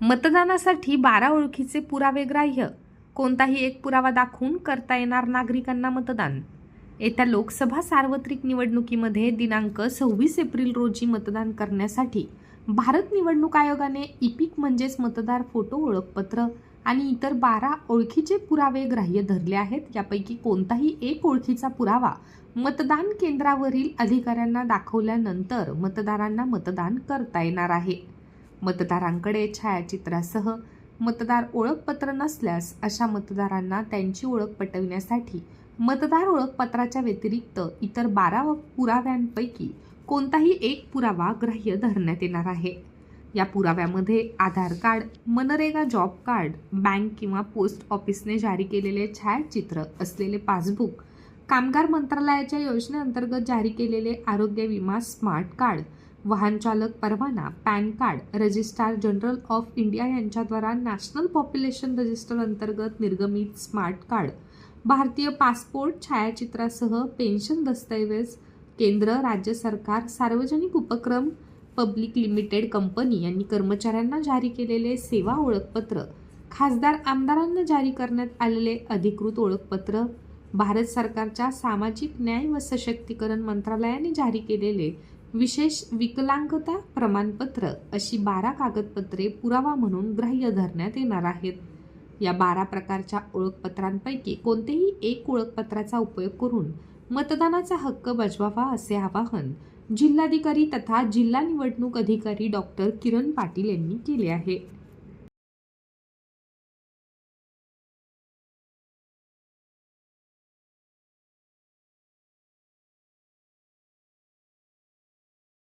मतदानासाठी बारा ओळखीचे पुरावे ग्राह्य. कोणताही एक पुरावा दाखवून करता येणार नागरिकांना मतदान. येत्या लोकसभा सार्वत्रिक निवडणुकीमध्ये दिनांक सव्वीस एप्रिल रोजी मतदान करण्यासाठी भारत निवडणूक आयोगाने इपिक म्हणजेच मतदार फोटो ओळखपत्र आणि इतर बारा ओळखीचे पुरावे ग्राह्य धरले आहेत. यापैकी कोणताही एक ओळखीचा पुरावा मतदान केंद्रावरील अधिकाऱ्यांना दाखवल्यानंतर मतदारांना मतदान करता येणार आहे. मतदारांकडे छायाचित्रासह मतदार ओळखपत्र नसल्यास अशा मतदारांना त्यांची ओळख पटविण्यासाठी मतदार ओळखपत्राच्या व्यतिरिक्त इतर बारा पुराव्यांपैकी कोणताही एक पुरावा ग्राह्य धरण्यात येणार आहे. या पुराव्यामध्ये Aadhaar card MNREGA job card bank किंवा पोस्ट ऑफिसने जारी केलेले छायाचित्र असलेले पासबुक कामगार मंत्रालयाच्या योजनेअंतर्गत जारी केलेले आरोग्य विमा स्मार्ट कार्ड वाहनचालक परवाना PAN card registrar general of India यांच्याद्वारा national population register अंतर्गत निर्गमित स्मार्ट कार्ड भारतीय पासपोर्ट छायाचित्रासह पेन्शन दस्तऐवज केंद्र राज्य सरकार सार्वजनिक उपक्रम पब्लिक लिमिटेड कंपनी यांनी कर्मचाऱ्यांना जारी केलेले सेवा ओळखपत्र खासदार आमदारांना जारी करण्यात आलेले अधिकृत ओळखपत्र भारत सरकारच्या सामाजिक न्याय व सशक्तीकरण मंत्रालयाने जारी केलेले विशेष विकलांगता प्रमाणपत्र अशी बारा कागदपत्रे पुरावा म्हणून ग्राह्य धरण्यात येणार आहेत. या बारा प्रकारच्या ओळखपत्रांपैकी कोणतेही एक ओळखपत्राचा उपयोग करून मतदानाचा हक्क बजवावा असे आवाहन जिल्हाधिकारी तथा जिल्हा निवडणूक अधिकारी डॉक्टर किरण पाटील यांनी केले आहे.